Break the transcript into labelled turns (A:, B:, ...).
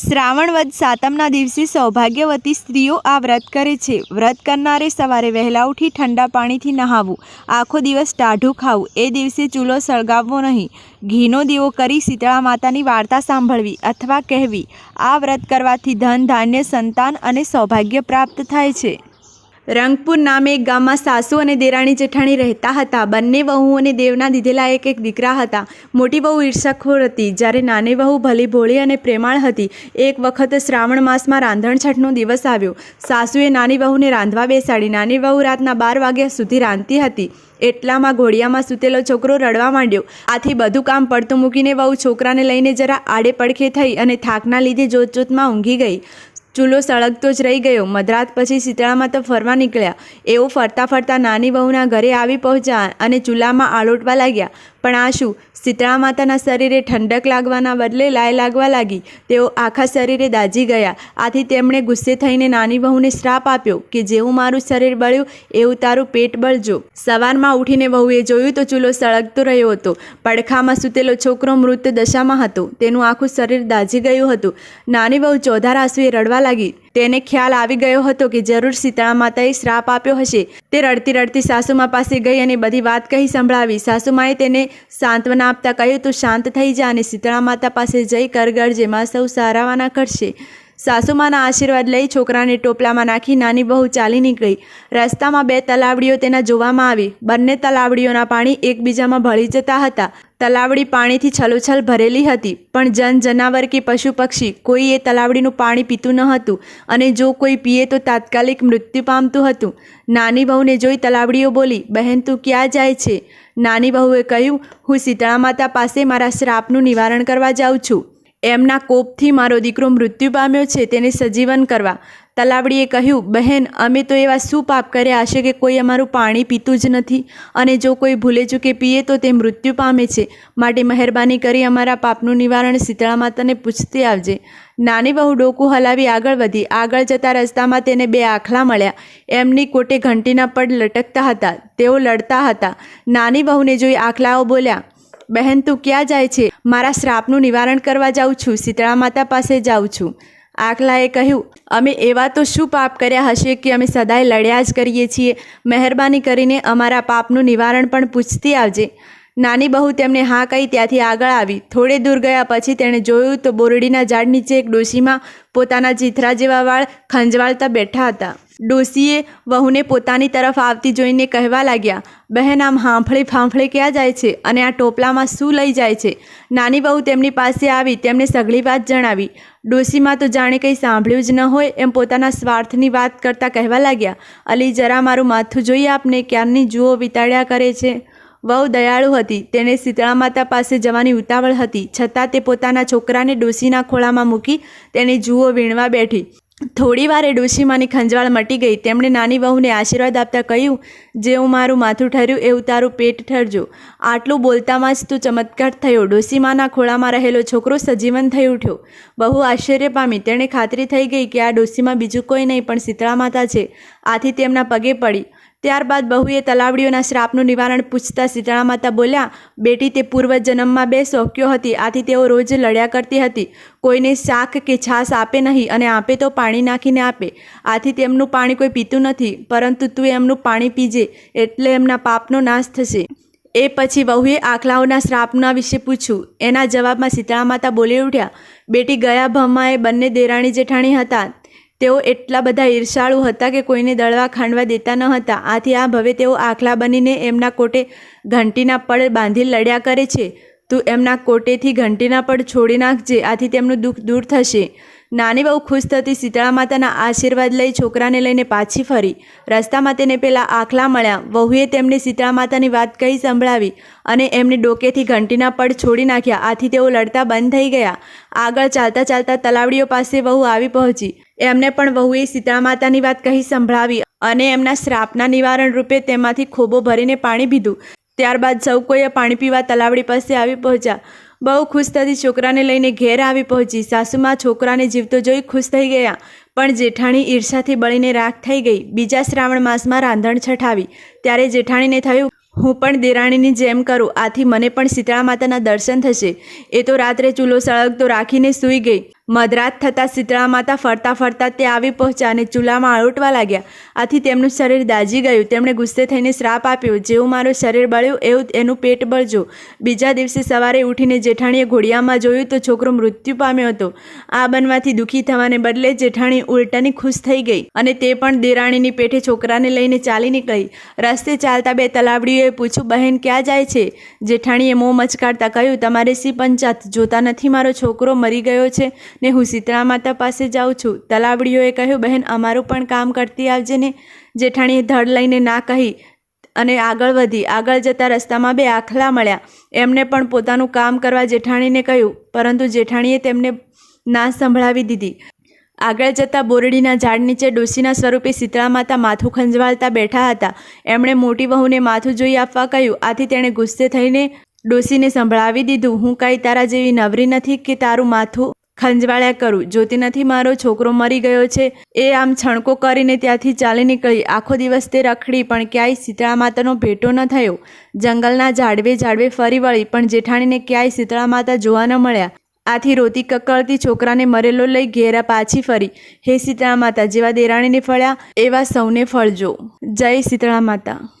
A: શ્રાવણ વદ સાતમના દિવસે સૌભાગ્યવતી સ્ત્રીઓ આ વ્રત કરે છે. વ્રત કરનારે સવારે વહેલા ઉઠી ઠંડા પાણીથી નહાવું, આખો દિવસ ટાઢું ખાવું, એ દિવસે ચૂલો સળગાવવો નહીં. ઘીનો દીવો કરી શીતળા માતાની વાર્તા સાંભળવી અથવા કહેવી. આ વ્રત કરવાથી ધન, ધાન્ય, સંતાન અને સૌભાગ્ય પ્રાપ્ત થાય છે. રંગપુર નામે એક ગામમાં સાસુ અને દેરાણી જેઠાણી રહેતા હતા. બંને વહુ અને દેવના દીધેલા એક એક દીકરા હતા. મોટી વહુ ઈર્ષાખોર હતી. જ્યારે નાની વહુ ભલી ભોળી અને પ્રેમાળ હતી, એક વખત શ્રાવણ માસમાં રાંધણછઠનો દિવસ આવ્યો. સાસુએ નાની વહુને રાંધવા બેસાડી. નાની વહુ રાતના બાર વાગ્યા સુધી રાંધતી હતી. એટલામાં ઘોડિયામાં સૂતેલો છોકરો રડવા માંડ્યો. આથી બધું કામ પડતું મૂકીને વહુ છોકરાને લઈને જરા આડે પડખે થઈ અને થાકના લીધે જોત જોતમાં ઊંઘી ગઈ. ચૂલો સળગતો જ રહી ગયો. મધરાત પછી શીતળામાં તો ફરવા નીકળ્યા. એઓ ફરતા ફરતા નાની બહુના ઘરે આવી પહોંચ્યા અને ચૂલામાં આલોટવા લાગ્યા. પણ આ શું શીતળા માતાના શરીરે ઠંડક લાગવાના બદલે લાય લાગવા લાગી. તેઓ આખા શરીરે દાજી ગયા. આથી તેમણે ગુસ્સે થઈને નાની વહુને શ્રાપ આપ્યો કે જેવું મારું શરીર બળ્યું, એવું તારું પેટ બળજો. સવારમાં ઉઠીને વહુએ જોયું તો ચૂલો સળગતો રહ્યો હતો. પડખામાં સૂતેલો છોકરો મૃત દશામાં હતો. તેનું આખું શરીર દાઝી ગયું હતું. નાની વહુ ચોધાર આંસુએ રડવા લાગી. તેને ખ્યાલ આવી ગયો હતો કે જરૂર સીતળા માતાએ શ્રાપ આપ્યો હશે. તે રડતી રડતી સાસુમા પાસે ગઈ અને બધી વાત કહી સંભળાવી. સાસુમાએ તેને સાંત્વના આપતા કહ્યું, તું શાંત થઈ જા અને શીતળા માતા પાસે જઈ કરગરજેમાં સૌ સારાવાના કરશે સાસુમાના આશીર્વાદ લઈ છોકરાને ટોપલામાં નાખી નાની બહુ ચાલી નીકળી. રસ્તામાં બે તલાવડીઓ તેના જોવામાં આવી. બંને તલાવડીઓના પાણી એકબીજામાં ભળી જતા હતા. તલાવડી પાણીથી છલોછલ ભરેલી હતી, પણ જન જનાવર કે પશુ પક્ષી કોઈ એ તલાવડીનું પાણી પીતું ન હતું અને જો કોઈ પીએ તો તાત્કાલિક મૃત્યુ પામતું હતું. નાની બહુને જોઈ તલાવડીઓ બોલી, બહેન, તું ક્યાં જાય છે? નાની બહુએ કહ્યું, હું શીતળા માતા પાસે મારા શ્રાપનું નિવારણ કરવા જાઉં છું. એમના કોપથી મારો દીકરો મૃત્યુ પામ્યો છે, તેને સજીવન કરવા. તલાવડીએ કહ્યું, બહેન, અમે તો એવા શું પાપ કર્યા હશે કે કોઈ અમારું પાણી પીતું જ નથી અને જો કોઈ ભૂલે ચૂકે પીએ તો તે મૃત્યુ પામે છે. માટે મહેરબાની કરી અમારા પાપનું નિવારણ શીતળા માતાને પૂછતી આવજે. નાની બહુ ડોકું હલાવી આગળ વધી. આગળ જતા રસ્તામાં તેને બે આખલા મળ્યા. એમની કોટે ઘંટીના પડ લટકતા હતા. તેઓ લડતા હતા. નાની બહુને જોઈ આખલાઓ બોલ્યા બહેન, તું ક્યાં જાય છે? મારા શ્રાપનું નિવારણ કરવા જાઉં છું. શીતળા માતા પાસે જાઉં છું. આખલાએ કહ્યું, અમે એવા તો શું પાપ કર્યા હશે કે અમે સદાય લડ્યા જ કરીએ છીએ? મહેરબાની કરીને અમારા પાપનું નિવારણ પણ પૂછતી આવજે. નાની બહુ તેમને હા કહી ત્યાંથી આગળ આવી. થોડે દૂર ગયા પછી તેણે જોયું તો બોરડીના ઝાડ નીચે એક ડોશીમાં પોતાના જીથરા જેવા વાળ ખંજવાળતા બેઠા હતા. ડોશીએ વહુને પોતાની તરફ આવતી જોઈને કહેવા લાગ્યા, બહેન, આમ હાંફળે ફાંફળે ક્યાં જાય છે અને આ ટોપલામાં શું લઈ જાય છે? નાની બહુ તેમની પાસે આવી તેમને સઘળી વાત જણાવી. ડોશીમાં તો જાણે કંઈ સાંભળ્યું જ ન હોય એમ પોતાના સ્વાર્થની વાત કરતાં કહેવા લાગ્યા, અલી, જરા મારું માથું જોઈએ આપને, ક્યારની જુઓ વિતાડ્યા કરે છે? વહુ દયાળુ હતી, તેને શીતળા માતા પાસે જવાની ઉતાવળ હતી, છતાં તે પોતાના છોકરાને ડોશીના ખોળામાં મૂકી તેને જુઓ વીણવા બેઠી. થોડી વારે ડોશીમાની ખંજવાળ મટી ગઈ. તેમણે નાની વહુને આશીર્વાદ આપતા કહ્યું જેવું મારું માથું ઠર્યું એવું તારું પેટ ઠરજો. આટલું બોલતામાં જ તું ચમત્કાર થયો. ડોશીમાના ખોળામાં રહેલો છોકરો સજીવન થઈ ઉઠ્યો. બહુ આશ્ચર્ય પામી. તેણે ખાતરી થઈ ગઈ કે આ ડોશીમાં બીજું કોઈ નહીં, પણ શીતળા માતા છે. આથી તેમના પગે પડી. ત્યારબાદ બહુએ તલાવડીઓના શ્રાપનું નિવારણ પૂછતા શીતળા માતા બોલ્યા, બેટી, તે પૂર્વ જન્મમાં બે શોખ્યો હતી? આથી તેઓ રોજ લડ્યા કરતી હતી. કોઈને શાક કે છાશ આપે નહીં અને આપે તો પાણી નાખીને આપે. આથી તેમનું પાણી કોઈ પીતું નથી, પરંતુ તું એમનું પાણી પીજે, એટલે એમના પાપનો નાશ થશે. એ પછી વહુએ આખલાઓના શ્રાપના વિશે પૂછ્યું. એના જવાબમાં શીતળા માતા બોલી ઉઠ્યા, બેટી, ગયા ભમાએ બંને દેરાણી જેઠાણી હતા. તેઓ એટલા બધા ઈર્ષાળુ હતા કે કોઈને દળવા ખાંડવા દેતા ન હતા. આથી આ ભવે તેઓ આખલા બનીને એમના કોટે ઘંટીના પડ બાંધી લડ્યા કરે છે. તું એમના કોટેથી ઘંટીના પડ છોડી નાખજે આથી તેમનું દુઃખ દૂર થશે. નાની બહુ ખુશ થતી શીતળા માતાના આશીર્વાદ લઈ છોકરાને લઈને પાછી ફરી. રસ્તામાં તેને પેલા આખલા મળ્યા. વહુએ તેમને શીતળા માતાની વાત કહી સંભળાવી અને એમને ડોકેથી ઘંટીના પડ છોડી નાખ્યા. આથી તેઓ લડતા બંધ થઈ ગયા. આગળ ચાલતા ચાલતા તલાવડીઓ પાસે વહુ આવી પહોંચી. એમને પણ વહુએ શીતળા માતાની વાત કહી સંભળાવી અને એમના શ્રાપના નિવારણ રૂપે તેમાંથી ખોબો ભરીને પાણી પીધું. ત્યારબાદ સૌ કોઈએ પાણી પીવા તલાવડી પાસે આવી પહોંચ્યા. બહુ ખુશ થતી છોકરાને લઈને ઘેર આવી પહોંચી. સાસુમાં છોકરાને જીવતો જોઈ ખુશ થઈ ગયા. પણ જેઠાણી ઈર્ષાથી બળીને રાખ થઈ ગઈ. બીજા શ્રાવણ માસમાં રાંધણ છઠાવી. ત્યારે જેઠાણીને થયું, હું પણ દેરાણીની જેમ કરું. આથી મને પણ શીતળા માતાના દર્શન થશે. એ તો રાત્રે ચૂલો સળગતો રાખીને સૂઈ ગઈ. મધરાત થતાં શીતળા માતા ફરતા ફરતા તે આવી પહોંચ્યા અને ચૂલામાં આળોટવા લાગ્યા. આથી તેમનું શરીર દાજી ગયું. તેમણે ગુસ્સે થઈને શ્રાપ આપ્યો, જેવું મારું શરીર બળ્યું, એવું એનું પેટ બળજો. બીજા દિવસે સવારે ઉઠીને જેઠાણીએ ઘોડિયામાં જોયું તો છોકરો મૃત્યુ પામ્યો હતો. આ બનવાથી દુઃખી થવાને બદલે જેઠાણી ઉલટાની ખુશ થઈ ગઈ અને તે પણ દેરાણીની પેઠે છોકરાને લઈને ચાલી નીકળી. રસ્તે ચાલતા બે તલાવડીઓએ પૂછ્યું, બહેન, ક્યાં જાય છે? જેઠાણીએ મોં મચકાડતા કહ્યું, તમારે સી પંચાત જોતા નથી. મારો છોકરો મરી ગયો છે. ને હું શીતળા માતા પાસે જાઉં છું. તલાવડીઓએ કહ્યું, બહેન, અમારું પણ કામ કરતી આવજે ને. જેઠાણીએ ધડ લઈને ના કહી અને આગળ વધી. આગળ જતા રસ્તામાં બે આખલા મળ્યા. એમને પણ પોતાનું કામ કરવા જેઠાણીને કહ્યું, પરંતુ જેઠાણીએ તેમને ના સંભળાવી દીધી. આગળ જતાં બોરડીના ઝાડ નીચે ડોસીના સ્વરૂપે શીતળા માતા માથું ખંજવાળતા બેઠા હતા. એમણે મોટી વહુને માથું જોઈ આપવા કહ્યું, આથી તેણે ગુસ્સે થઈને ડોસીને સંભળાવી દીધું. હું કાંઈ તારા જેવી નવરી નથી કે તારું માથું ખંજવાળ્યા કરું, જોતી નથી મારો છોકરો મરી ગયો છે. એ આમ છણકો કરીને ત્યાંથી ચાલી નીકળી. આખો દિવસ તે રખડી, પણ ક્યાંય શીતળા માતાનો ભેટો ન થયો. જંગલના ઝાડવે ઝાડવે ફરી વળી, પણ જેઠાણીને ક્યાંય શીતળા માતા જોવા ન મળ્યા. આથી રોતી કકળતી છોકરાને મરેલો લઈ ઘેરા પાછી ફરી. હે શીતળા માતા, જેવા દેરાણીને ફળ્યા, એવા સૌને ફળજો. જય શીતળા માતા.